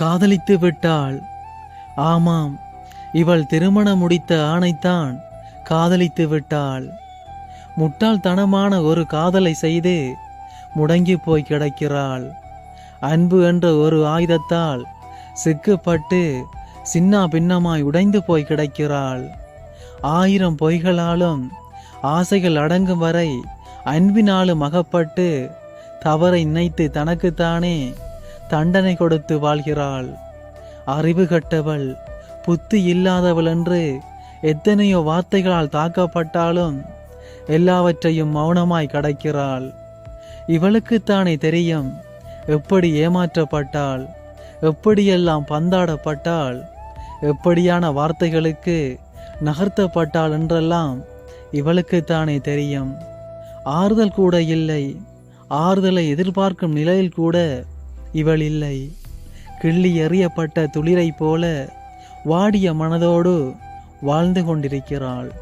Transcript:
காதலித்து விட்டாள். ஆமாம் இவள் திருமணம் முடித்த ஆணைத்தான் காதலித்து விட்டாள். முட்டாள்தனமான ஒரு காதலை செய்து முடங்கி போய் கிடக்கிறாள். அன்பு என்ற ஒரு ஆயுதத்தால் சிக்குப்பட்டு சின்ன பின்னமாய் உடைந்து போய் கிடக்கிறாள். ஆயிரம் பொய்களாலும் ஆசைகள் அடங்கும் வரை அன்பினாலும் அகப்பட்டு தவறை நினைத்து தனக்குத்தானே தண்டனை கொடுத்து வாழ்கிறாள். அறிவு கட்டவள் புத்தி இல்லாதவள் என்று எத்தனையோ வார்த்தைகளால் தாக்கப்பட்டாலும் எல்லாவற்றையும் மௌனமாய் கடக்கிறாள். இவளுக்குத்தானே தெரியும் எப்படி ஏமாற்றப்பட்டாள் எப்படியெல்லாம் பந்தாடப்பட்டாள் எப்படியான வார்த்தைகளுக்கு நகர்த்தப்பட்டாள் என்றெல்லாம் இவளுக்குத்தானே தெரியும். ஆறுதல் கூட இல்லை. ஆறுதலை எதிர்பார்க்கும் நிலையில் கூட இவள் இல்லை கிள்ளி எறியப்பட்ட துளிரைப் போல வாடிய மனதோடு வாழ்ந்து கொண்டிருக்கிறாள்.